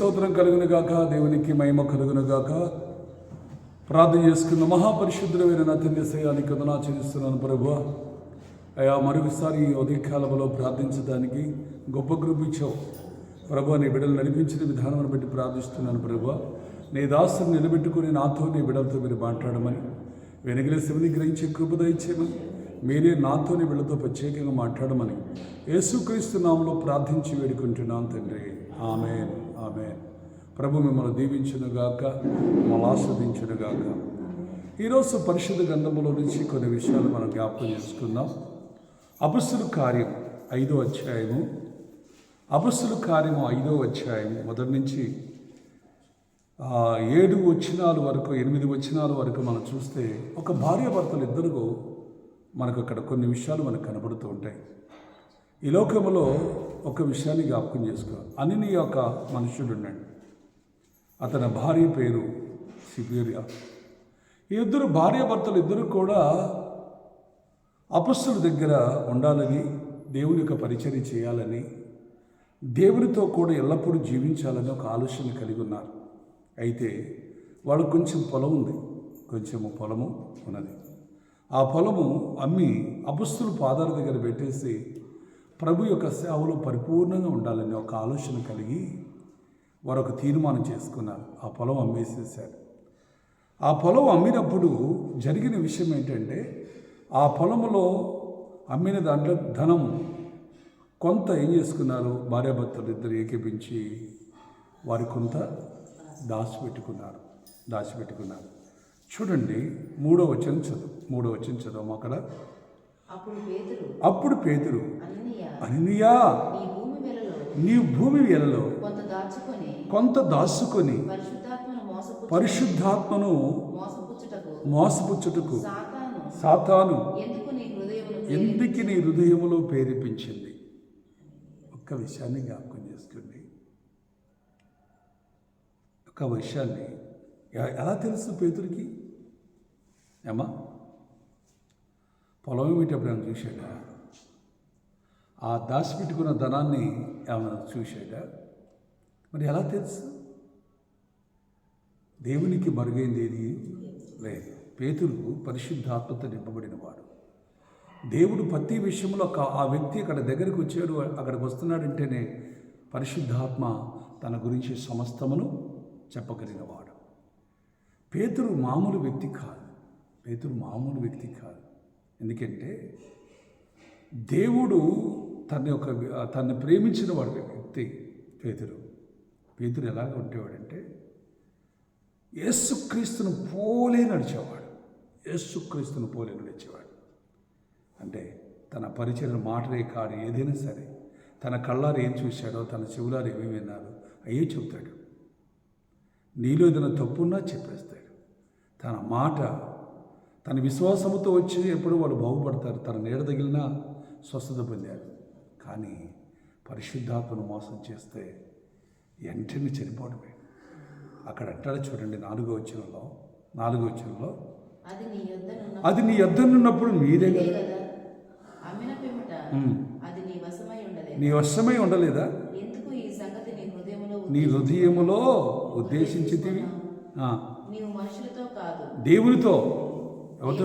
స్తోత్రం కలుగును గాక. దేవునికి మహిమ కలుగును గాక. ప్రార్థన చేసుకున్న మహాపరిశుద్ధులమైన నా తండ్రి సయానికి వందనా చెల్లిస్తున్నాను ప్రభు అయా మరొకసారి ఈ ఉదయకాలంలో ప్రార్థించడానికి గొప్ప గ్రూప్ ఇచ్చావు. ప్రభు నీ బిడ్డలు నడిపించిన విధానం బట్టి ప్రార్థిస్తున్నాను ప్రభు నీ దాసుని నిలబెట్టుకుని నాతో నీ బిడ్డలతో మీరు మాట్లాడమని. వెనుకల శివుని గ్రహించే కృపద ఇచ్చేమని మీరే నాతో నీ బిడ్డలతో ప్రత్యేకంగా మాట్లాడమని. యేసుక్రీస్తు నామంలో ప్రార్థించి వేడుకుంటున్నాను తండ్రి. ఆమెన్. ఆమె. ప్రభు మిమ్మల్ని దీవించునుగాక మిమ్మల్ని ఆస్వాదించునుగాక. ఈరోజు పరిశుద్ధ గ్రంథంలో నుంచి కొన్ని విషయాలు మనం జ్ఞాపకం చేసుకుందాం. అపస్సుల కార్యం ఐదో అధ్యాయము. అపస్సుల కార్యము ఐదో అధ్యాయము. మొదటి నుంచి ఏడు వచ్చినాల వరకు ఎనిమిది వచ్చినాల వరకు మనం చూస్తే ఒక భార్యాభర్తలు ఇద్దరు మనకు అక్కడ కొన్ని విషయాలు మనకు కనబడుతూ ఉంటాయి. ఈ లోకములో ఒక విషయాన్ని జ్ఞాపకం చేసుకో. అనిని యొక్క మనుషుడు ఉన్నాడు అతని భార్య పేరు సిపేరియా ఈ ఇద్దరు భార్యాభర్తలు ఇద్దరు కూడా అపస్సుల దగ్గర ఉండాలని దేవుని యొక్క పరిచయం చేయాలని దేవునితో కూడా ఎల్లప్పుడూ జీవించాలని ఒక ఆలోచన కలిగి ఉన్నారు. అయితే వాళ్ళకు కొంచెం పొలం ఉంది. కొంచెము పొలము ఉన్నది. ఆ పొలము అమ్మి అపుస్తులు పాదాల దగ్గర పెట్టేసి ప్రభు యొక్క సేవలో పరిపూర్ణంగా ఉండాలని ఒక ఆలోచన కలిగి వారు ఒక తీర్మానం చేసుకున్నారు. ఆ పొలం అమ్మేసేసారు ఆ పొలం అమ్మినప్పుడు జరిగిన విషయం ఏంటంటే ఆ పొలంలో అమ్మిన దాంట్లో ధనం కొంత ఏం చేసుకున్నారు? భార్యాభర్తలు ఇద్దరు ఏకీపించి వారి కొంత దాచిపెట్టుకున్నారు దాచిపెట్టుకున్నారు చూడండి మూడో వచ్చిన చదువు మూడో వచ్చిన చదువు. అక్కడ అప్పుడు పేతురు అనియా నీ భూమి వెలలో వేలలో కొంత దాచుకొని పరిశుద్ధాత్మను మోసపు పరిశుద్ధాత్మను మోసపుచ్చుటకు సాతాను ఎందుకు నీ హృదయములో ప్రేరేపించింది ఒక్క విషయాన్ని జ్ఞాపకం చేసుకోండి. ఒక విషయాన్ని. ఎలా తెలుసు పేతురికి? ఏమా పొలం ఏమిటప్పుడు ఏమైనా చూశాడా? ఆ దాచిపెట్టుకున్న ధనాన్ని ఏమైనా చూశాడా? మరి ఎలా తెలుసు? దేవునికి మరుగైంది ఏది? లేదు. పేతులు పరిశుద్ధాత్మత నింపబడినవాడు. దేవుడు ప్రతి విషయంలో ఒక- ఆ వ్యక్తి అక్కడ దగ్గరికి వచ్చాడు అక్కడికి వస్తున్నాడంటేనే పరిశుద్ధాత్మ తన గురించి సమస్తమును చెప్పగలిగినవాడు. పేతురు మామూలు వ్యక్తి కాదు. పేతురు మామూలు వ్యక్తి కాదు. ఎందుకంటే దేవుడు తన యొక్క తన్ని ప్రేమించిన వాడు వ్యక్తి పేదరు పేతురు. ఎలాగ ఉండేవాడంటే యేసుక్రీస్తును పోలే నడిచేవాడు. యేసుక్రీస్తును పోలే నడిచేవాడు. అంటే తన పరిచయం మాటలే కాదు ఏదైనా సరే తన కళ్ళారు ఏం చూశాడో తన చెవులారు ఏమేమి విన్నాడో అయ్యే చెబుతాడు. నీలో ఏదైనా తప్పున్నా చెప్పేస్తాడు. తన మాట తన విశ్వాసముతో వచ్చి ఎప్పుడు వాడు బాగుపడతారు. తన నీడ తగిలినా స్వస్థత పొందారు. కానీ పరిశుద్ధాత్మను మోసం చేస్తే వెంటనే చనిపోవడమే అక్కడ అంటాడు చూడండి నాలుగో వచ్చినలో నాలుగో వచ్చినలో అది నీ యొద్దనున్నప్పుడు మీరే కదా. నీ వశమై ఉండలేదు? నీ హృదయములో ఉద్దేశించితివి? కాదు. దేవునితో. ఎవరితో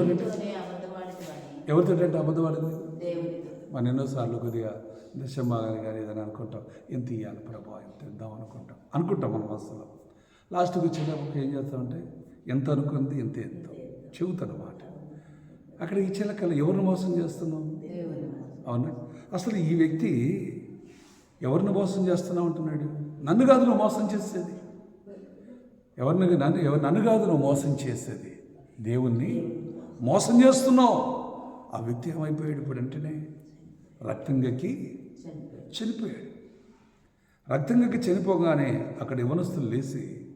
ఎవరితో అంటే అబద్ధపడింది దేవునితో మనం ఎన్నోసార్లు కొద్దిగా దశమాగాని కానీ ఏదైనా అనుకుంటాం ఎంత ఇవ్వాలి ప్రభా ఎంత ఇద్దాం అనుకుంటాం. అనుకుంటాం మన మనసులో లాస్ట్కి వచ్చేటప్పుడు ఏం చేస్తామంటే ఎంత అనుకుంది ఎంత ఎంత చెబుతాడు మాట అక్కడ ఈ చిలకలు ఎవరిని మోసం చేస్తున్నాం అవునా? అసలు ఈ వ్యక్తి ఎవరిని మోసం చేస్తున్నావు అంటున్నాడు? నన్ను కాదు నువ్వు మోసం చేసేది. ఎవరిని నన్ను ఎవరు నన్ను కాదు నువ్వు మోసం చేసేది. దేవుణ్ణి మోసం చేస్తున్నావు. ఆ వ్యక్తి ఏమైపోయాడు ఇప్పుడు వెంటనే రక్తంగకి చనిపోయాడు. రక్తంగకి చనిపోగానే అక్కడ యవనస్తులు లేచి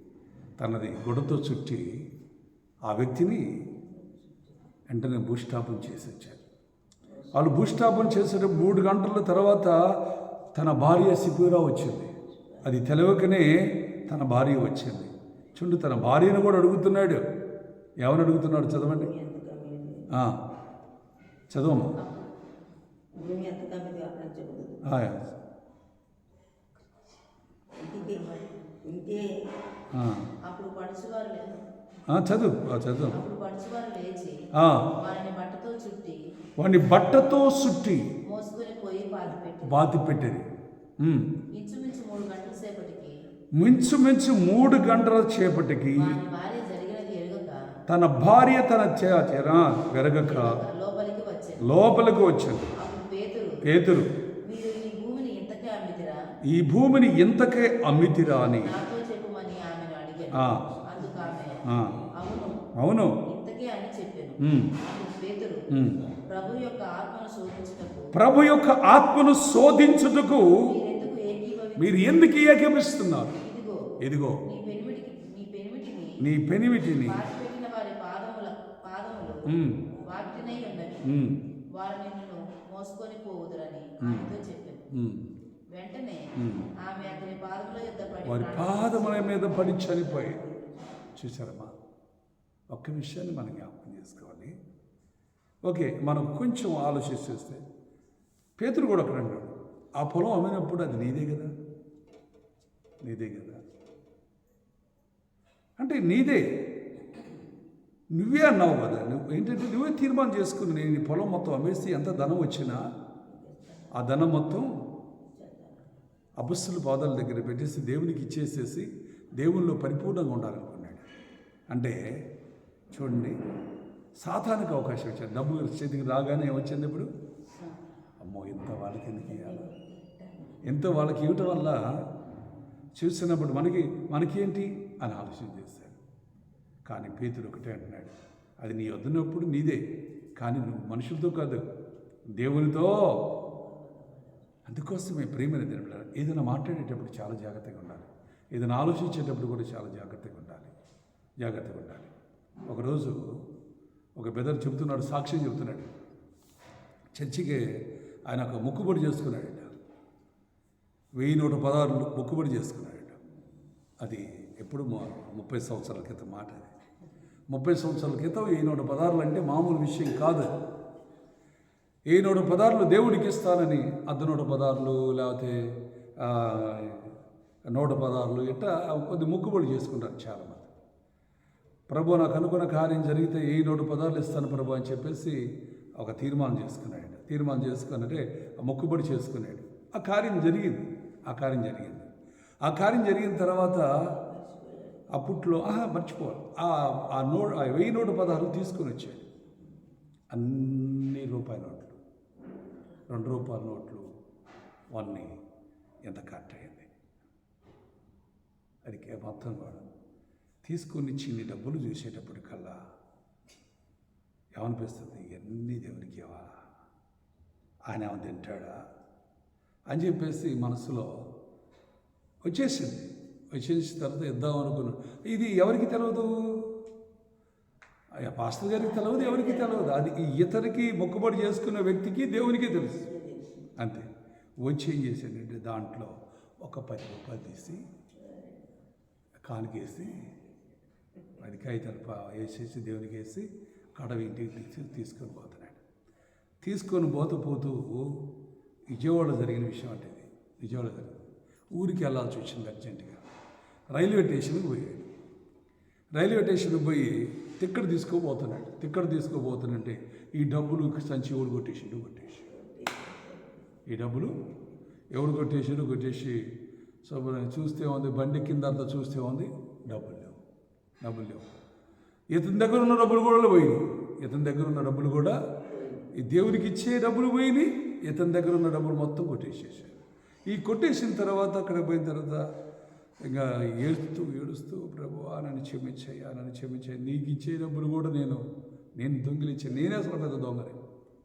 తనది గుడతో చుట్టి ఆ వ్యక్తిని వెంటనే భూస్థాపన చేసి వచ్చారు వాళ్ళు భూష్టాపం చేసే మూడు గంటల తర్వాత తన భార్య సిపిరా వచ్చింది. అది తెలవకనే తన భార్య వచ్చింది. చూడు తన భార్యను కూడా అడుగుతున్నాడు. ఎవరు అడుగుతున్నాడు చదవండి? చదవమ్మా. చదువు. చదువు. బట్టతో చుట్టి వాడిని బట్టతో పెట్టి బాతి పెట్టేది. ఉమ్. ఇంచుమించు మూడు గంటల సేపటికి మించుమించు మూడు గంటల చేపటికి వారి భార్య జరిగినది ఎరుగక తన భార్య తన చెర వెరగక లోపలికి వచ్చాను పేతురు ఈ భూమిని ఇంతకే అమ్మితిరా? అని. అవును. ప్రభు యొక్క ఆత్మను శోధించుటకు మీరు ఎందుకు ఇదిగో నీ పెనిమిటికి నీ పెనిమిటిని నీ పెనిమిటిని పాతిపెట్టిన వారి పాదముల ఉన్నవి ఉమ్, వారు నిన్ను మోసుకొని పోవుదురని ఆమెతో చెప్పాను. వెంటనే. ఆమె అతని పాదముల యొద్ద పడి వారి పాదముల మీద పడి చనిపోయి. చూసారమ్మా ఒక్క విషయాన్ని మనం జ్ఞాపకం చేసుకోవాలి. ఓకే మనం కొంచెం ఆలోచిస్తే పేతురు కూడా అక్కడ అన్నాడు ఆ పొలం అమ్మినప్పుడు అది నీదే కదా? నీదే కదా? అంటే నీదే. నువ్వే అన్నావు కదా నువ్వు ఏంటంటే నువ్వే తీర్మానం చేసుకుని నేను ఈ పొలం మొత్తం అమ్మేసి ఎంత ధనం వచ్చినా ఆ ధనం మొత్తం అపస్సుల పాదాల దగ్గర పెట్టేసి దేవునికి ఇచ్చేసేసి దేవుల్లో పరిపూర్ణంగా ఉండాలనుకున్నాడు. అంటే చూడండి సాతానికి అవకాశం ఇచ్చాడు. డబ్బు చేతికి రాగానే ఏమొచ్చింది ఇప్పుడు? అమ్మో ఇంత వాళ్ళకి ఎందుకు ఇవ్వాలి ఎంత వాళ్ళకి ఇవ్వటం వల్ల చూసినప్పుడు మనకి మనకేంటి? అని ఆలోచన చేశారు కానీ పేతుడు ఒకటే అంటున్నాడు అది నీ వద్దనప్పుడు నీదే కానీ నువ్వు మనుషులతో కాదు దేవునితో. అందుకోసమే ప్రేమని దేవుడు ఏదైనా మాట్లాడేటప్పుడు చాలా జాగ్రత్తగా ఉండాలి. ఏదైనా ఆలోచించేటప్పుడు కూడా చాలా జాగ్రత్తగా ఉండాలి. జాగ్రత్తగా ఉండాలి. ఒకరోజు ఒక బెదర్ చెబుతున్నాడు సాక్ష్యం చెబుతున్నాడు. చర్చికి ఆయన ఒక మొక్కుబడి చేసుకున్నాడట. వెయ్యి నూట పదహారు మొక్కుబడి చేసుకున్నాడట. అది ఎప్పుడు ముప్పై సంవత్సరాల క్రితం మాట అది. ముప్పై సంవత్సరాల క్రితం వెయ్యి నూట అంటే మామూలు విషయం కాదు. అది ఏ పదార్లు దేవుడికి ఇస్తానని అద్దనోడు పదార్లు లేకపోతే ఆ, నూట పదార్లు ఇట్లా కొద్ది ముక్కుబడి చేసుకుంటారు చాలామంది. ప్రభు నాకు అనుకున్న కార్యం జరిగితే ఏ నూట పదార్లు ఇస్తాను ప్రభు అని చెప్పేసి ఒక తీర్మానం చేసుకున్నాడు తీర్మానం చేసుకున్నట్టే ఆ మొక్కుబడి చేసుకున్నాడు. ఆ కార్యం జరిగింది. ఆ కార్యం జరిగింది. ఆ కార్యం జరిగిన తర్వాత అప్పట్లో ఆహా మర్చిపోవాలి. ఆ ఆ నో ఆ వెయ్యి నూట పదహారు తీసుకొని వచ్చాడు. అన్ని రూపాయి నోట్లు. రెండు రూపాయల నోట్లు. వన్ని ఎంత కట్ అయింది? అది మొత్తం కూడా. తీసుకొని చిన్ని డబ్బులు చూసేటప్పటికల్లా ఏమనిపిస్తుంది? ఎన్ని దేవునికి ఇవ్వాలా? ఆయన ఏమైనా తింటాడా? అని చెప్పేసి మనసులో వచ్చేసింది. వచ్చేసిన తర్వాత ఇద్దాం అనుకున్నాను ఇది ఎవరికి తెలియదు అయ్యా పాస్టర్ గారికి తెలియదు ఎవరికి తెలియదు అది ఇతనికి మొక్కుబడి చేసుకున్న వ్యక్తికి దేవునికి తెలుసు. అంతే. వచ్చి ఏం చేశాడంటే దాంట్లో ఒక పది రూపాయలు తీసి కానికేసి పది కాగితాలు వేసేసి దేవునికి వేసి కడవ ఇంటికి తీసి తీసుకొని పోతున్నాడు. తీసుకొని పోతూ పోతూ విజయవాడ జరిగిన విషయం అంటే ఇది. విజయవాడ జరిగింది. ఊరికి వెళ్ళాల్సి వచ్చింది అర్జెంటుగా. రైల్వే స్టేషన్కి పోయాడు. రైల్వే స్టేషన్కి పోయి టిక్కెట్ తీసుకోబోతున్నాడు. టిక్కెట్ తీసుకోబోతున్నంటే ఈ డబ్బులు సంచి ఎవడు కొట్టేసిండు? కొట్టేసి ఈ డబ్బులు ఎవడు కొట్టేసిండు? కొట్టేసి శుభ్రం చూస్తే ఉంది బండి కింద అంతా చూస్తే ఉంది డబ్బులు లేవు. డబ్బులు లేవు. ఇతని దగ్గర ఉన్న డబ్బులు కూడా పోయినాయి. ఇతని దగ్గర ఉన్న డబ్బులు కూడా ఈ దేవునికి ఇచ్చే డబ్బులు పోయినాయి. ఇతని దగ్గర ఉన్న డబ్బులు మొత్తం కొట్టేసేసారు. ఈ కొట్టేసిన తర్వాత అక్కడ పోయిన తర్వాత ఇంకా ఏడుస్తూ ఏడుస్తూ ప్రభు నన్ను క్షమించాయి నన్ను క్షమించాయి నీకు ఇచ్చే డబ్బులు కూడా నేను నేను దొంగిలించాను నేనే అసలు పెద్ద దొంగని.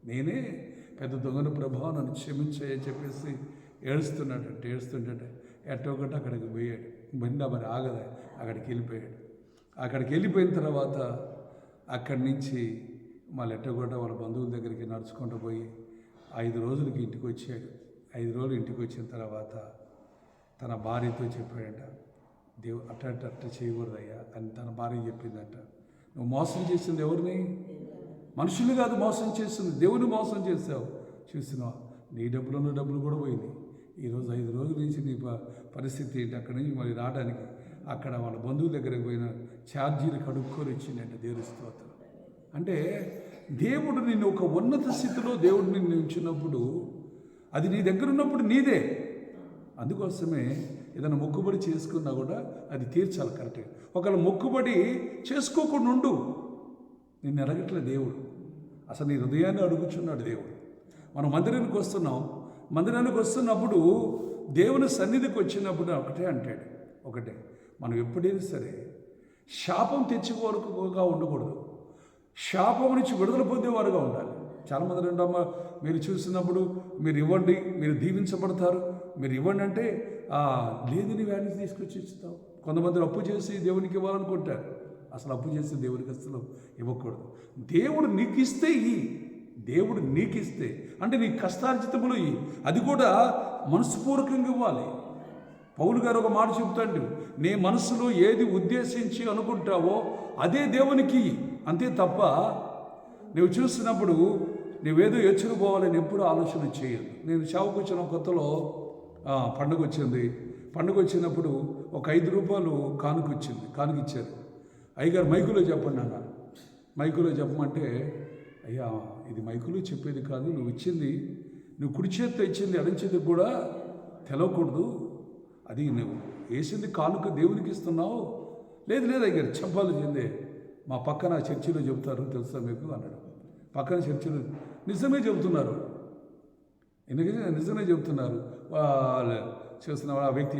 నేనే పెద్ద దొంగను ప్రభా నన్ను క్షమించాయని అని చెప్పేసి ఏడుస్తున్నాడంటే ఏడుస్తుంటే ఎట్టో అక్కడికి పోయాడు. బండి మరి ఆగదా? అక్కడికి వెళ్ళిపోయాడు. అక్కడికి వెళ్ళిపోయిన తర్వాత అక్కడి నుంచి మళ్ళీ ఎట్టో వాళ్ళ బంధువుల దగ్గరికి నడుచుకుంటూ పోయి ఐదు రోజులకి ఇంటికి వచ్చాడు. ఐదు రోజులు ఇంటికి వచ్చిన తర్వాత తన భార్యతో చెప్పాడట దేవు అట్ట అట్ట అట్ట చేయకూడదయ్యా అని తన భార్య చెప్పిందట. నువ్వు మోసం చేసింది ఎవరిని? మనుషులు కాదు మోసం చేస్తుంది దేవుని మోసం చేసావు చూసినావా నీ డబ్బులు ఉన్న డబ్బులు కూడా పోయింది ఈరోజు ఐదు రోజుల నుంచి నీ ప- పరిస్థితి ఏంటి? అక్కడి నుంచి మరి రావడానికి అక్కడ వాళ్ళ బంధువుల దగ్గరకు పోయిన ఛార్జీలు కడుక్కొని వచ్చిందంటే దేవుడి స్తోత్రం. అంటే దేవుడు నిన్ను ఒక ఉన్నత స్థితిలో దేవుడు నిన్ను ఉంచినప్పుడు అది నీ దగ్గర ఉన్నప్పుడు నీదే. అందుకోసమే ఏదైనా మొక్కుబడి చేసుకున్నా కూడా అది తీర్చాలి కరెక్ట్గా ఒకవేళ మొక్కుబడి చేసుకోకుండా ఉండు. నిన్ను ఎరగట్లే దేవుడు. అసలు నీ హృదయాన్ని అడుగుచున్నాడు దేవుడు. మనం మందిరానికి వస్తున్నాం. మందిరానికి వస్తున్నప్పుడు దేవుని సన్నిధికి వచ్చినప్పుడు ఒకటే అంటాడు. ఒకటే. మనం ఎప్పుడైనా సరే శాపం తెచ్చుకోరుగా ఉండకూడదు. శాపం నుంచి విడుదల పొందేవారుగా ఉండాలి. చాలామంది రెండమ్మ మీరు చూసినప్పుడు మీరు ఇవ్వండి మీరు దీవించబడతారు. మీరు ఇవ్వండి అంటే లేదు నీ వ్యాధి తీసుకొచ్చి ఇస్తావు కొంతమంది అప్పు చేసి దేవునికి ఇవ్వాలనుకుంటారు. అసలు అప్పు చేసి దేవునికి అసలు ఇవ్వకూడదు. దేవుడు నీకు ఇస్తే ఈ దేవుడు నీకు ఇస్తే అంటే నీ కష్టార్జితములు ఇయ్యి. అది కూడా మనస్పూర్వకంగా ఇవ్వాలి. పౌలు గారు ఒక మాట చెప్తాడు నీ మనసులో ఏది ఉద్దేశించి అనుకుంటావో అదే దేవునికి అంతే తప్ప నువ్వు చూసినప్పుడు నీవేదో ఎచ్చుకుపోవాలని ఎప్పుడు ఆలోచన చేయదు నేను షావుకు వచ్చిన కొత్తలో పండుగ వచ్చింది పండుగ వచ్చినప్పుడు ఒక ఐదు రూపాయలు కానుక వచ్చింది కానుక ఇచ్చారు అయ్యగారు మైకులో చెప్పండి అన్న. మైకులో చెప్పమంటే అయ్యా ఇది మైకులో చెప్పేది కాదు నువ్వు ఇచ్చింది నువ్వు కుడి చేత్తో ఇచ్చింది ఎడం కూడా తెలవకూడదు. అది నువ్వు వేసింది కానుక దేవునికి ఇస్తున్నావు లేదు లేదు అయ్యారు చెప్పాలి మా పక్కన చర్చిలో చెబుతారు తెలుసా మీకు? అన్నాడు. పక్కన చర్చిలో నిజమే చెబుతున్నారు. ఎందుకంటే నిజమే చెబుతున్నారు. వాళ్ళు చేసిన ఆ వ్యక్తి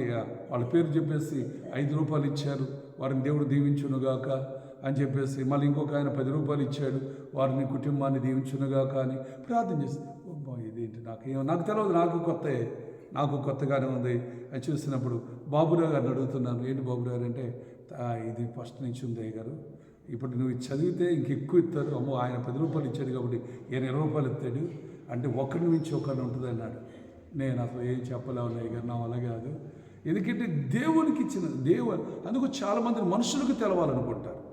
వాళ్ళ పేరు చెప్పేసి ఐదు రూపాయలు ఇచ్చారు. వారిని దేవుడు దీవించునుగాక అని చెప్పేసి మళ్ళీ ఇంకొక ఆయన పది రూపాయలు ఇచ్చాడు. వారిని కుటుంబాన్ని దీవించునుగాక అని ప్రార్థన చేసి "అబ్బా, ఇదేంటి ఏమో నాకు తెలియదు నాకు కొత్త నాకు కొత్తగానే ఉంది. అని చూసినప్పుడు బాబురావు గారిని అడుగుతున్నాను. ఏంటి బాబురావు గారు అంటే ఇది ఫస్ట్ నుంచి ఉంది గారు ఇప్పుడు నువ్వు చదివితే ఇంకెక్కువ ఇస్తారు. అమ్మో ఆయన పది రూపాయలు ఇచ్చాడు కాబట్టి ఈయన ఇరవై రూపాయలు ఇస్తాడు? అంటే ఒకరి నుంచి ఒకరిని ఉంటుంది అన్నాడు. నేను అసలు ఏం చెప్పలేవు అయ్య నా వల్ల కాదు. ఎందుకంటే దేవునికి ఇచ్చిన దేవు అందుకు చాలామంది మనుషులకు తెలవాలనుకుంటారు.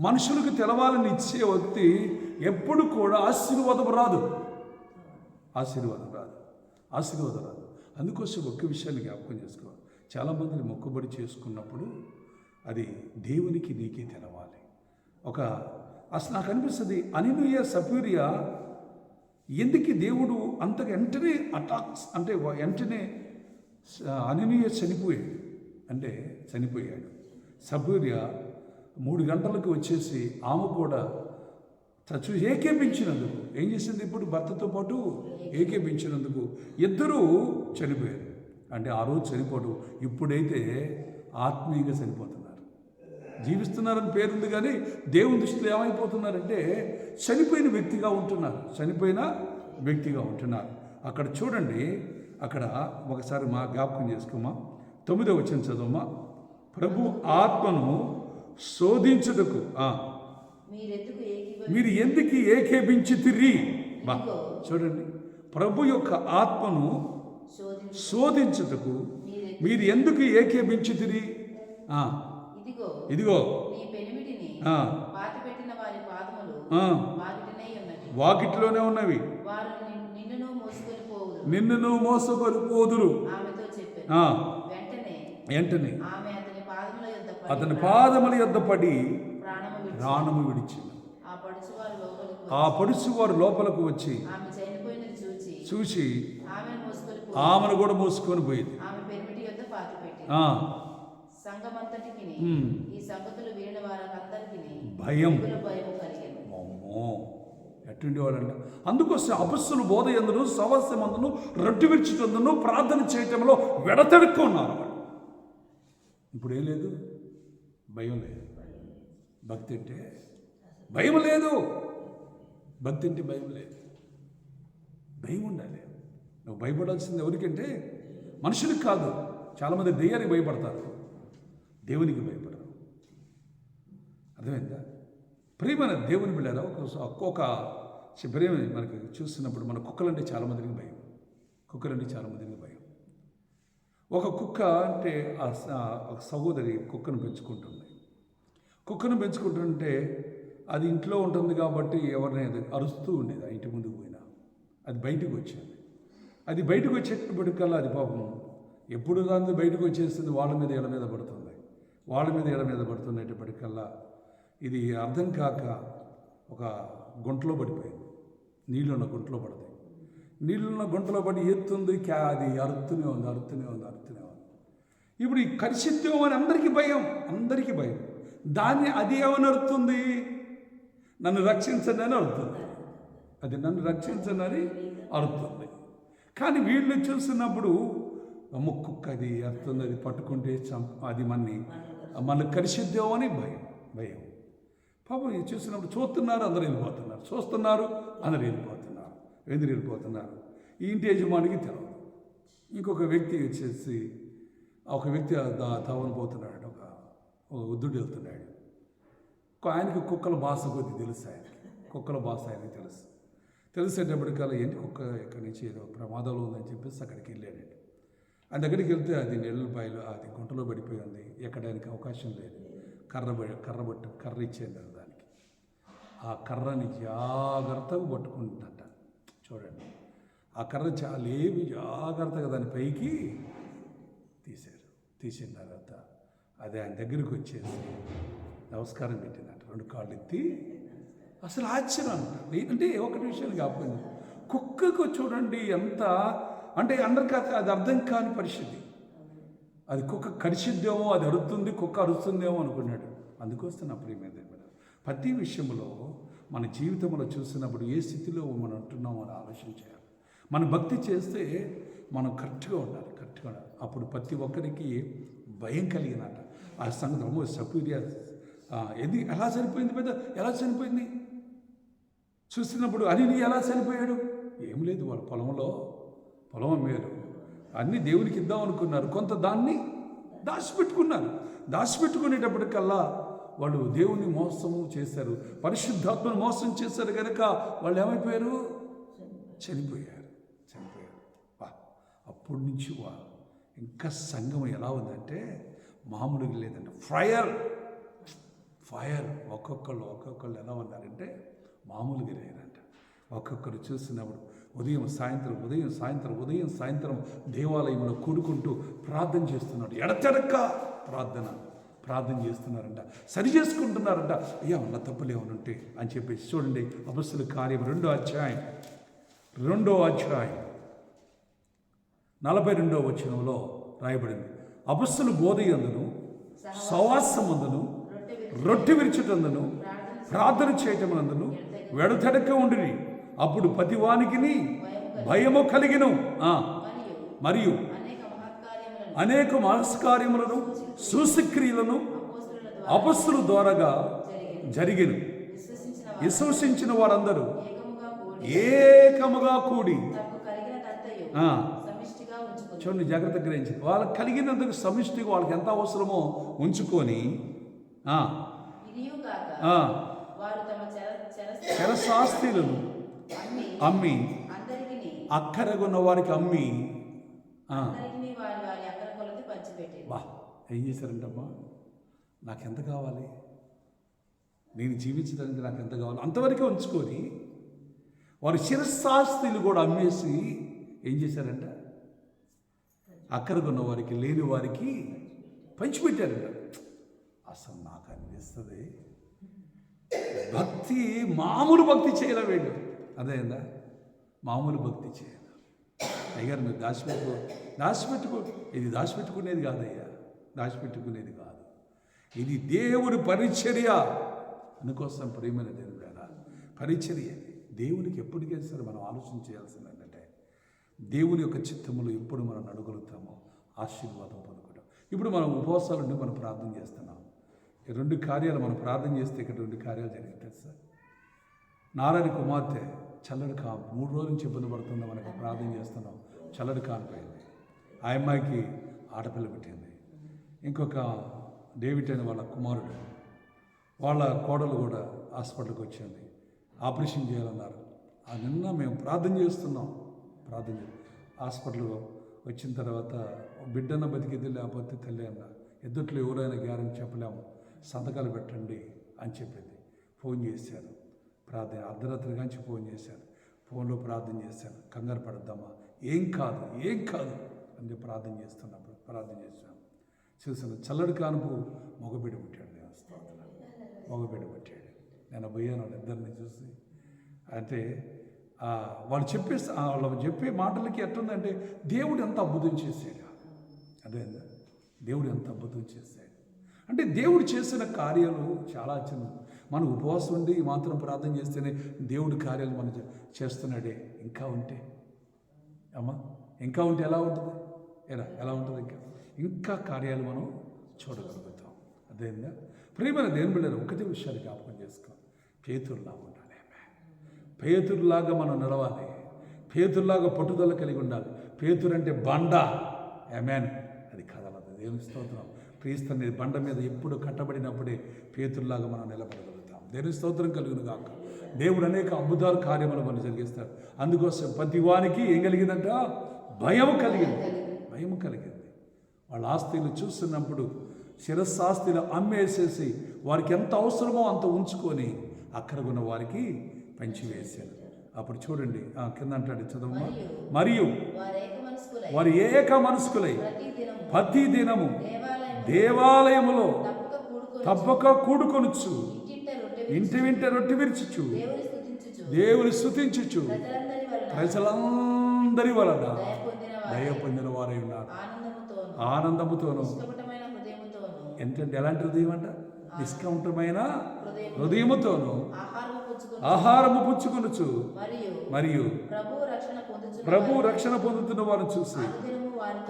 మనుషులకు తెలవాలని ఇచ్చే వ్యక్తి ఎప్పుడు కూడా ఆశీర్వాదం రాదు. ఆశీర్వాదం రాదు. ఆశీర్వాదం రాదు. అందుకోసం ఒక్క విషయాన్ని జ్ఞాపకం చేసుకోవాలి. చాలామందిని మొక్కుబడి చేసుకున్నప్పుడు అది దేవునికి నీకే తెలవాలి. ఒక అసలు నాకు అనిపిస్తుంది అనినుయ సపూర్య ఎందుకు దేవుడు అంత వెంటనే అటాక్స్ అంటే వెంటనే అనినుయ చనిపోయాడు. అంటే చనిపోయాడు. సపూర్య మూడు గంటలకు వచ్చేసి ఆమె కూడా చచ్చు ఏకేపించినందుకు ఏం చేసింది ఇప్పుడు భర్తతో పాటు? ఏకేపించినందుకు ఇద్దరూ చనిపోయారు. అంటే ఆ రోజు చనిపోవడం ఇప్పుడైతే ఆత్మీయంగా చనిపోతుంది జీవిస్తున్నారని పేరుంది కానీ దేవుని దృష్టిలో ఏమైపోతున్నారంటే చనిపోయిన వ్యక్తిగా ఉంటున్నారు. చనిపోయిన వ్యక్తిగా ఉంటున్నారు. అక్కడ చూడండి అక్కడ ఒకసారి మా జ్ఞాపకం చేసుకోమా? తొమ్మిదో వచ్చిన చదువుమా? ప్రభు ఆత్మను శోధించుటకు మీరు ఎందుకు ఏకేపించి తిరిగి బా చూడండి. ప్రభు యొక్క ఆత్మను శోధించి. శోధించుటకు మీరు ఎందుకు ఏకేపించి తిరిగి ఇదిగో వాకిట్లోనే ఉన్నవి. నిన్నును మోసుకొని మోసకొని పోదురు వెంటనే అతని పాదముల యొద్ద పడి ప్రాణము విడిచి ప్రాణము విడిచింది. ఆ పడుచు వారి లోపలికి వచ్చి చూసి ఆమెను కూడా మోసుకొని పోయింది. ఈ సంగతులు వినిన వారందరికీ భయం. భయం అమ్మో! ఎట్టుండేవాడంట అందుకోసం అపస్సులు బోధ ఎందును సవస్యమందును రొట్టె ప్రార్థన చేయటంలో వెడతెడుక్కున్నారు వాళ్ళు. ఇప్పుడు ఏం లేదు? భయం లేదు. భక్తి అంటే భయం లేదు. భక్తి అంటే భయం లేదు. భయం ఉండాలి. నువ్వు భయపడాల్సింది ఎవరికంటే మనుషులకు కాదు. చాలామంది దెయ్యానికి భయపడతారు. దేవునికి భయపడరు. అర్థమైందా? ప్రియమైన దేవుని బిళ్ళారా ఒక ప్రేమ మనకి చూస్తున్నప్పుడు మన కుక్కలంటే చాలామందికి భయం. కుక్కలంటే చాలామందికి భయం. ఒక కుక్క అంటే ఆ ఒక సహోదరి కుక్కను పెంచుకుంటుంది. కుక్కను పెంచుకుంటుంటే అది ఇంట్లో ఉంటుంది కాబట్టి ఎవరిని అది అరుస్తూ ఉండేది ఆ ఇంటి ముందుకు పోయినా. అది బయటకు వచ్చింది. అది బయటకు వచ్చేటప్పటికల్లా అది పాపం ఎప్పుడు దాన్ని బయటకు వచ్చేస్తుంది? వాళ్ళ మీద ఇళ్ళ మీద పడుతుంది. వాళ్ళ మీద ఎడ మీద పడుతున్నప్పటికల్లా ఇది అర్థం కాక ఒక గుంటలో పడిపోయింది. నీళ్ళున్న గుంటలో పడతాయి. నీళ్ళున్న గుంటలో పడి ఎత్తుంది క్యా అది అరుతూనే ఉంది అరుతూనే ఉంది అరుతూనే ఉంది. ఇప్పుడు ఈ కరిసిద్దాం అని అందరికీ భయం అందరికీ భయం. దాన్ని అది ఏమని అరుతుంది? నన్ను రక్షించండి అని అరుతుంది. అది నన్ను రక్షించండి అని అరుతుంది. కానీ వీళ్ళు చూసినప్పుడు ముక్కు అది అరుతుంది అది పట్టుకుంటే చంప అది మన్ని మన కరిసిద్దాం అని భయం భయం. పాపం ఇది చూసినప్పుడు చూస్తున్నారు అందరూ వెళ్ళిపోతున్నారు. చూస్తున్నారు అందరూ వెళ్ళిపోతున్నారు. ఎందుకు వెళ్ళిపోతున్నారు? ఈ ఇంటి యజమానికి తెలవదు ఇంకొక వ్యక్తి వచ్చేసి ఒక వ్యక్తి దా తవను పోతున్నాడు ఒక ఒక వృద్ధుడు వెళ్తున్నాడు. ఆయనకి కుక్కల భాష కొద్ది తెలుసు ఆయనకి. కుక్కల భాష ఆయనకి తెలుసు. తెలిసేటప్పటికల్లా ఏంటి కుక్క ఇక్కడి నుంచి ఏదో ప్రమాదంలో ఉందని చెప్పేసి అక్కడికి వెళ్ళాడు ఆ దగ్గరికి వెళ్తే అది నెల్లు అది గుంటలో పడిపోయి ఉంది ఎక్కడానికి అవకాశం లేదు. కర్ర కర్ర పట్టు కర్ర ఇచ్చేది దానికి. ఆ కర్రని జాగ్రత్తగా పట్టుకుంటుందట. చూడండి. ఆ కర్ర చాలా ఏమి జాగ్రత్తగా దాని పైకి తీశారు. తీసిన తర్వాత అది ఆయన దగ్గరికి వచ్చేసి నమస్కారం పెట్టిందంట. రెండు కాళ్ళు ఎత్తి అసలు ఆశ్చర్యం అంట. అంటే ఒకటి విషయం కాకపోయింది కుక్కకు చూడండి ఎంత అంటే అందరికీ అది- అర్థం కాని పరిస్థితి. అది కుక్క కరిచిద్దేమో అది అరుతుంది కుక్క అరుస్తుందేమో అనుకున్నాడు. అందుకోసం నా ప్రియమైన ప్రతి విషయంలో మన జీవితంలో చూసినప్పుడు ఏ స్థితిలో మనం ఉంటున్నామో అని ఆలోచన చేయాలి. మన భక్తి చేస్తే మనం కరెక్ట్గా ఉండాలి కరెక్ట్గా ఉండాలి. అప్పుడు ప్రతి ఒక్కరికి భయం కలిగినట ఆ సంగతి అమ్మో సపూరియా. ఇది ఎలా చనిపోయింది పెద్ద? ఎలా చనిపోయింది? చూసినప్పుడు అని ఎలా చనిపోయాడు? ఏం లేదు వాళ్ళ పొలంలో పొలం అమ్మారు అన్ని దేవునికి ఇద్దాం అనుకున్నారు. కొంత దాన్ని దాచిపెట్టుకున్నారు. దాచిపెట్టుకునేటప్పటికల్లా వాళ్ళు దేవుని మోసము చేశారు. పరిశుద్ధాత్మను మోసం చేశారు కనుక వాళ్ళు ఏమైపోయారు? చనిపోయారు. చనిపోయారు. వా. అప్పటి నుంచి వా. ఇంకా సంఘం ఎలా ఉందంటే మామూలుగా లేదంటే ఫైర్ ఫైర్ ఒక్కొక్కళ్ళు ఒక్కొక్కళ్ళు ఎలా ఉన్నారంటే మామూలుగా లేరంట. ఒక్కొక్కరు చూసినప్పుడు ఉదయం సాయంత్రం ఉదయం సాయంత్రం ఉదయం సాయంత్రం దేవాలయంలో కూడుకుంటూ ప్రార్థన చేస్తున్నాడు. ఎడతెడక్క ప్రార్థన ప్రార్థన చేస్తున్నారంట. సరి చేసుకుంటున్నారంట. అయ్యా నా తప్పులేమనుంటే ఉంటే అని చెప్పేసి చూడండి. అపస్సుల కార్యం రెండో అధ్యాయం. రెండో అధ్యాయం. నలభై రెండో వచనంలో రాయబడింది. అపస్సులు బోధయందును సవాసమందును రొట్టె విరిచటందును ప్రార్థన చేయటమునందును వెడతెడక ఉండిరి. అప్పుడు ప్రతివానికిని భయము కలిగిను. మరియు అనేక మనస్కార్యములను సూసక్రియలను అపస్సుల ద్వారాగా జరిగిను. విశ్వసించిన వారందరూ ఏకముగా కూడి చూడండి జాగ్రత్త గ్రహించి. వాళ్ళకి కలిగినందుకు సమిష్టిగా వాళ్ళకి ఎంత అవసరమో ఉంచుకొని ఆ, అమ్మి. అక్కరగున్న వారికి అమ్మి. వా ఏం చేశారంటమ్మా? నాకెంత కావాలి? నేను జీవించడానికి నాకు ఎంత కావాలి? అంతవరకే ఉంచుకొని వారి శిరశాస్త్రులు కూడా అమ్మేసి ఏం చేశారంట? అక్కరకున్న వారికి లేని వారికి పంచిపెట్టారంట. అసలు నాకు అనిపిస్తుంది. భక్తి మామూలు భక్తి చేయలే వీళ్ళు. అదేందా మామూలు భక్తి చేయాలి. అయ్యారు మీరు దాచిపెట్టుకో. దాచిపెట్టుకో. ఇది దాచిపెట్టుకునేది కాదయ్యా. దాచిపెట్టుకునేది కాదు. ఇది దేవుని పరిచర్య. అందుకోసం ప్రేమైన దేవుడు పరిచర్య దేవునికి ఎప్పటికైనా సరే మనం ఆలోచన చేయాల్సింది ఏంటంటే దేవుని యొక్క చిత్తములు ఎప్పుడు మనం నడగలుగుతామో ఆశీర్వాదం పొందుకుంటాం ఇప్పుడు మనం ఉపవాసాలు ఉండి మనం ప్రార్థన చేస్తున్నాం. రెండు కార్యాలు మనం ప్రార్థన చేస్తే ఇక్కడ రెండు కార్యాలు జరుగుతాయి సార్ నారాయణ కుమార్తె చల్లడి కా మూడు రోజుల నుంచి ఇబ్బంది పడుతుందో మనకు? ప్రార్థన చేస్తున్నాం. చల్లడి కానిపోయింది ఆ అమ్మాయికి ఆడపిల్ల పెట్టింది. ఇంకొక డేవిడ్ అనే వాళ్ళ కుమారుడు వాళ్ళ కోడలు కూడా హాస్పిటల్కి వచ్చింది. ఆపరేషన్ చేయాలన్నారు. ఆ నిన్న మేము ప్రార్థన చేస్తున్నాం. ప్రార్థన హాస్పిటల్ వచ్చిన తర్వాత బిడ్డన్న బతికింది లేకపోతే తల్లి అన్న ఎదుట్లో ఎవరైనా గ్యారెంటీ చెప్పలేము. సంతకాలు పెట్టండి అని చెప్పింది. ఫోన్ చేశారు. ప్రార్థన అర్ధరాత్రి నుంచి ఫోన్ చేశాను. ఫోన్లో ప్రార్థన చేశాను. కంగారు పడద్దామా ఏం కాదు ఏం కాదు అని ప్రార్థన చేస్తున్నప్పుడు ప్రార్థన చేశాను. చూసాను చల్లడి కానుపు మగబిడ్డ పుట్టాడు నేను స్తోత్రం. మగబిడ్డ పుట్టాడు. నేను పోయాను ఇద్దరిని చూసి. అంటే వాళ్ళు చెప్పే వాళ్ళు చెప్పే మాటలకి ఎట్లుందంటే దేవుడు ఎంత అద్భుతం చేశాడు. అదే దేవుడు ఎంత అద్భుతం చేశాడు. అంటే దేవుడు చేసిన కార్యాలు చాలా చిన్న మనం ఉపవాసం ఉండి ఈ మాత్రం ప్రార్థన చేస్తేనే దేవుడి కార్యాలు మనం చేస్తున్నాడే. ఇంకా ఉంటే. అమ్మా ఇంకా ఉంటే ఎలా ఉంటుంది? ఎలా ఎలా ఉంటుంది ఇంకా? ఇంకా కార్యాలు మనం చూడగలుగుతాం. అదేందా? ప్రియమైన దేని బిడ్డలు ఒకటే విషయాలు జ్ఞాపకం చేసుకో. పేతుర్లా ఉండాలి. పేతుర్లాగా మనం నడవాలి. పేతుర్లాగా పట్టుదల కలిగి ఉండాలి. పేతురు అంటే బండ. ఎమెన్ అది కదలదు దేవుని స్తోత్రం. క్రీస్తు బండ మీద ఎప్పుడు కట్టబడినప్పుడే పేతుర్లాగా మనం నిలబడదు దేవుని స్తోత్రం కలుగును కాక దేవుడు అనేక అద్భుతాల కార్యములు మనం జరిగిస్తాడు. అందుకోసం ప్రతి వానికి ఏం కలిగిందంట? భయం కలిగింది. భయం కలిగింది. వాళ్ళ ఆస్తులు చూస్తున్నప్పుడు శిరస్సాస్తులు అమ్మేసేసి వారికి ఎంత అవసరమో అంత ఉంచుకొని అక్కడ ఉన్న వారికి పంచివేశారు అప్పుడు చూడండి ఆ, కింద అంటాడు చదవమ్మా. మరియు వారు ఏక మనస్కులై ప్రతి దినము దేవాలయములో తప్పక కూడుకొని తప్పక కూడుకొనుచు ఇంటింట రొట్టె ఇంటి వింట రొట్టి విరుచుచు దేవుని స్థుతించుచు. ప్రజలందరి వలన. దయ పొందిన వారై. వారై ఉన్నారు. ఆనందముతోను. ఏంటంటే ఎలాంటి హృదయం అంట? నిష్కౌంటమైన హృదయం హృదయముతోను. ఆహారము పుచ్చుకొని ఆహారము పుచ్చుకొనుచు. మరియు ప్రభు రక్షణ పొందుతున్న వారిని చూసి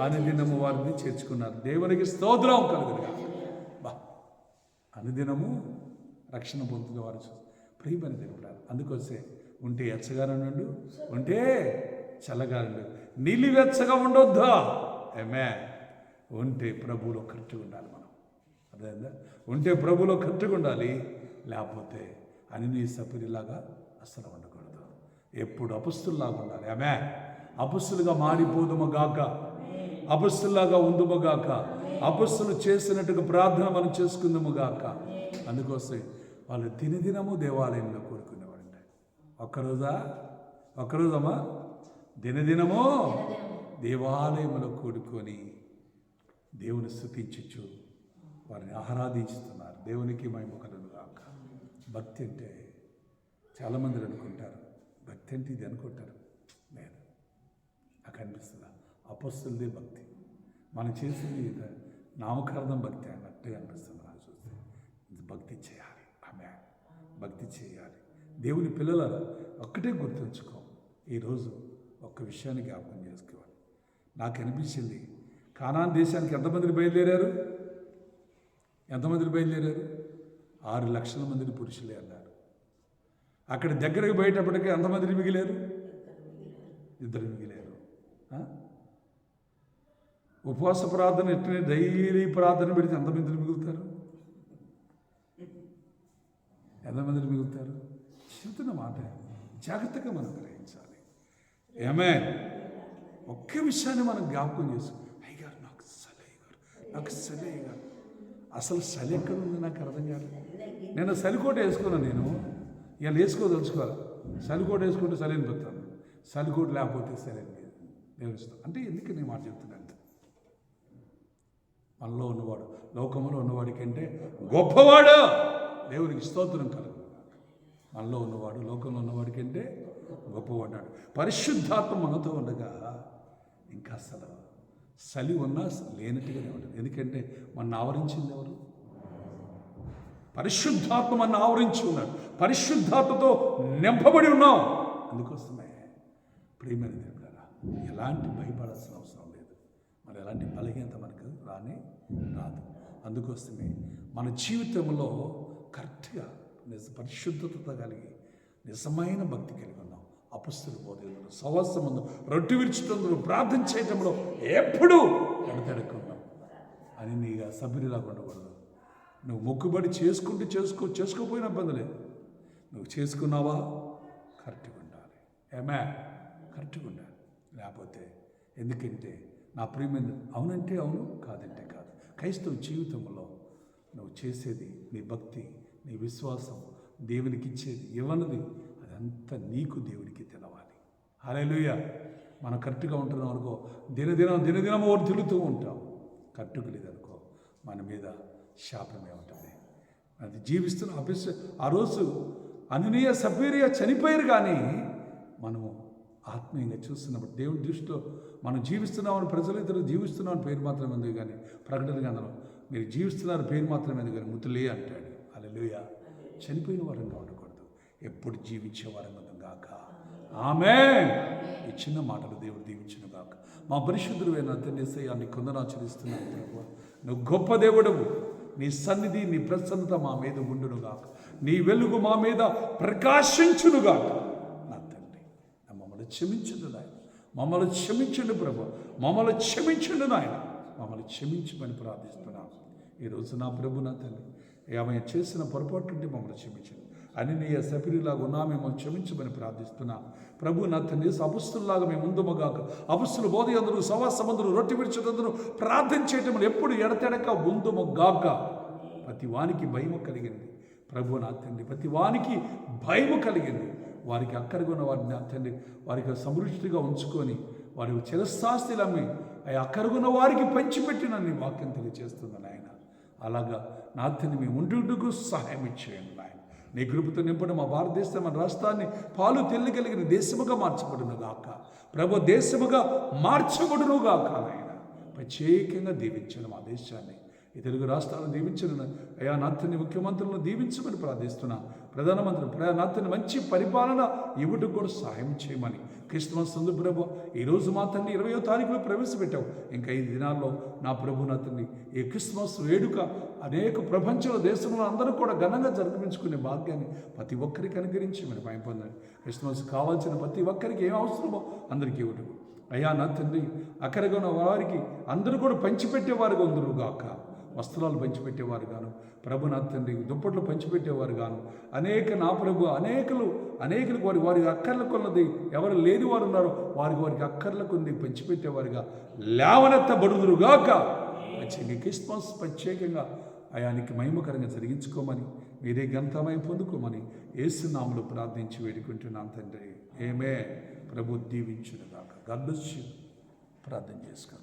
అనుదినము వారిని చేర్చుకున్నారు. దేవునికి స్తోత్రం కలుగురుగా బా. అనుదినము రక్షణ పొందుతున్న వారు చూసి ప్రియమని దేవుడు అందుకోసే ఉంటే ఎచ్చగానే ఉండు ఉంటే చల్లగా ఉండు. నిలివెచ్చగా ఉండొద్దా? ఏమే ఉంటే ప్రభువులో కరెక్ట్గా ఉండాలి మనం. అదేందా ఉంటే ప్రభులో కరెక్ట్గా ఉండాలి లేకపోతే అని నీ సపిరిలాగా అస్సలు ఉండకూడదు. ఎప్పుడు అపుస్తుల్లాగా ఉండాలి. ఆమె అపుస్తులుగా మారిపోదుము గాక. అపుస్తుల్లాగా ఉందుము గాక. అపుస్తులు చేసినట్టుగా ప్రార్థన మనం చేసుకుందాము గాక. అందుకోసం వాళ్ళు దినదినము దేవాలయంలో కోరుకునేవాడంట. ఒక్కరోజా? ఒక్కరోజమ్మా? దినదినము దేవాలయంలో కూడుకొని దేవుని స్థుతించచ్చు వారిని ఆరాధించుతున్నారు. దేవునికి మహిమ కలుగును భక్తి అంటే చాలామంది అనుకుంటారు. భక్తి అంటే ఇది అనుకుంటారు. లేదు. నాకు అనిపిస్తుందా? అపస్తులదే భక్తి. మనం చేసింది నామకార్థం భక్తి అన్నట్టే అనిపిస్తుంది నాకు చూస్తే. భక్తి చేయాలి. భక్తి చేయాలి. దేవుని పిల్లల ఒక్కటే గుర్తుంచుకో. ఈరోజు ఒక్క విషయాన్ని జ్ఞాపకం చేసుకోవాలి. నాకు అనిపించింది కానాన్ దేశానికి ఎంతమందిని బయలుదేరారు? ఎంతమందిని బయలుదేరారు? ఆరు లక్షల మందిని పురుషులే అన్నారు. అక్కడ దగ్గరకు పోయేటప్పటికీ ఎంతమందిని మిగిలారు? ఇద్దరు మిగిలారు. ఉపవాస ప్రార్థన ఎట్లనే డైలీ ప్రార్థన పెడితే ఎంతమందిని మిగులుతారు? ఎంతమందిని మిగులుతారు? చెబుతున్న మాట జాగ్రత్తగా మనం గ్రహించాలి. ఏమే ఒకే విషయాన్ని మనం జ్ఞాపకం చేసుకో అయ్యగారు నాకు సలహ గారు నాకు సలహ గారు అసలు చలి ఎక్కడ ఉంది? నాకు అర్థం కాదు. నేను సలికోట వేసుకున్నాను నేను. ఇలా వేసుకోదలుచుకోవాలి సలికోట వేసుకుంటే సలైన పెడతాను. సలికోట లేకపోతే సరైన నేను అంటే ఎందుకు నేను మాట చెప్తున్నాను మనలో ఉన్నవాడు లోకంలో ఉన్నవాడి కంటే గొప్పవాడు దేవునికి స్తోత్రం కలుగు మనలో ఉన్నవాడు లోకంలో ఉన్నవాడి కంటే గొప్పవాడాడు. పరిశుద్ధాత్మ మనతో ఉండగా ఇంకా అసలు చలి ఉన్నా లేనట్టుగానే ఉంటుంది ఎందుకంటే మన ఆవరించింది ఎవరు? పరిశుద్ధాత్మ మన ఆవరించి ఉన్నాడు. పరిశుద్ధాత్మతో నింపబడి ఉన్నాం. అందుకోసమే ప్రియమైన దేవుడారా ఎలాంటి భయపడాల్సిన అవసరం లేదు. మరి ఎలాంటి బలహీనత మనకు రాని రాదు. అందుకోసమే మన జీవితంలో కరెక్ట్గా నిజ పరిశుద్ధత కలిగి నిజమైన భక్తి కలిగి ఉన్నాం. అపస్తులు బోధేందులో సవత్సమందు రొట్టి విరుచుతందులో ప్రార్థన చేయటంలో ఎప్పుడూ ఎడతెడకున్నాం అని నీగా సభ్యునిలాగా ఉండకూడదు. నువ్వు మొక్కుబడి చేసుకుంటే చేసుకో చేసుకోపోయిన ఇబ్బంది లేదు. నువ్వు చేసుకున్నావా? కరెక్ట్గా ఉండాలి. ఏమే? కరెక్ట్గా ఉండాలి. లేకపోతే ఎందుకంటే నా ప్రియమైన అవునంటే అవును కాదంటే కాదు. క్రైస్తవ జీవితంలో నువ్వు చేసేది నీ భక్తి నీ విశ్వాసం దేవునికి ఇచ్చేది ఇవ్వనది. అదంతా నీకు దేవునికి తెలవాలి. అలెలుయ మనం కరెక్ట్గా ఉంటున్నాం అనుకో దినదినం దినదినం ఒకటి తిరుగుతూ ఉంటాం. కరెక్ట్గా లేదనుకో మన మీద శాపమే ఉంటుంది అది జీవిస్తున్న అభిష ఆ రోజు అనునీయ సభ్యురియ చనిపోయారు కానీ మనము ఆత్మీయంగా చూస్తున్నప్పుడు దేవుడి దృష్టిలో మనం జీవిస్తున్నామని ప్రజలు ఇద్దరు జీవిస్తున్నామని పేరు మాత్రమే ఉంది కానీ ప్రకటన గంధం మీరు జీవిస్తున్నారు పేరు మాత్రమే ఉంది కానీ ముతులే అంటాడు. అలెలుయ చనిపోయిన వారంగా ఉండకూడదు. ఎప్పుడు జీవించే వారంగా గాక. ఆమె ఈ చిన్న మాటలు దేవుడు దీవించిన గాక. మా పరిశుద్ధుడు అయిన తండ్రి కొందనాచరిస్తున్నాను ప్రభు. నువ్వు గొప్ప దేవుడవు. నీ సన్నిధి నీ ప్రసన్నత మా మీద ఉండును గాక. నీ వెలుగు మా మీద ప్రకాశించును గాక. నా తండ్రి మమ్మల్ని క్షమించును నాయన. మమ్మల్ని క్షమించండి ప్రభు. మమ్మల్ని క్షమించండి నాయన. మమ్మల్ని క్షమించమని ప్రార్థిస్తున్నాం. ఈరోజు నా ప్రభు నా తండ్రి. ఆమె చేసిన పొరపాటు నుండి మమ్మల్ని క్షమించండి. అని నీ సపిరిలాగా ఉన్నా మిమ్మల్ని క్షమించమని ప్రార్థిస్తున్నా. ప్రభు నా తండ్రి అపుస్తుల్లాగా మేము ముందుమగాక అపుస్తులు బోధయందరూ సవాసమందరూ రొట్టె విడిచేటందరూ ప్రార్థన చేయటం ఎప్పుడు ఎడతెడక ముందుమగాక ప్రతి వానికి భయము కలిగింది. ప్రభు నా తండ్రి ప్రతి వానికి భయము కలిగింది. వారికి అక్కరగొన్న వారిని నా తండ్రి వారికి సమృష్టిగా ఉంచుకొని వారి చిరస్థాస్తులు అమ్మి వారికి పంచిపెట్టిన నీ వాక్యం తెలియజేస్తుంది నాయన. అలాగా నా మీ ఉండుటకు సహాయం ఇచ్చేయండి నాయన. నీ కృపతో నింపడం మా భారతదేశం మన రాష్ట్రాన్ని పాలు తెల్లగలిగిన దేశముగా మార్చబడును గాక. ప్రభు దేశముగా మార్చబడును గాక నాయన. ప్రత్యేకంగా దీవించను మా దేశాన్ని. ఈ తెలుగు రాష్ట్రాలను దీవించను. అయా నాథని ముఖ్యమంత్రులను దీవించమని ప్రార్థిస్తున్నా. ప్రధానమంత్రి ప్రధాన మంచి పరిపాలన ఇవ్వటకు కూడా సహాయం చేయమని. క్రిస్మస్ ఉంది ప్రభు ఈరోజు మా తండ్రి ఇరవయో తారీఖులో ప్రవేశపెట్టావు. ఇంకా ఐదు దినాల్లో నా ప్రభు నా తండ్రి ఈ క్రిస్మస్ వేడుక అనేక ప్రపంచంలో దేశంలో అందరూ కూడా ఘనంగా జరిపించుకునే భాగ్యాన్ని ప్రతి ఒక్కరికి అనుగ్రహించి మరి భయం పొందండి. క్రిస్మస్ కావాల్సిన ప్రతి ఒక్కరికి ఏం అవసరమో అందరికీ ఇవ్వటం అయ్యా నా తండ్రి అక్కడగా ఉన్న వారికి అందరూ కూడా పంచిపెట్టేవారుగా ఉందరుగాక. వస్త్రాలు పంచిపెట్టేవారు గాను ప్రభు నా తండ్రి దుప్పట్లు పంచిపెట్టేవారు గాను. అనేక నా ప్రభు అనేకలు అనేకులకు వారి వారి అక్కర్ల కొన్నది ఎవరు లేని వారు ఉన్నారో వారికి వారికి అక్కర్ల కొన్ని పంచిపెట్టేవారుగా. లేవనెత్తబడుదురుగాక ప్రత్యేక క్రిస్మస్ ప్రత్యేకంగా ఆయానికి మహిమకరంగా జరిగించుకోమని మీరే గంతమై పొందుకోమని ఏసునాములు ప్రార్థించి వేడుకుంటున్నాను తండ్రి. ఏమే ప్రభు దీవించునుగాక. గర్భస్సు ప్రార్థన చేసుకుందాం.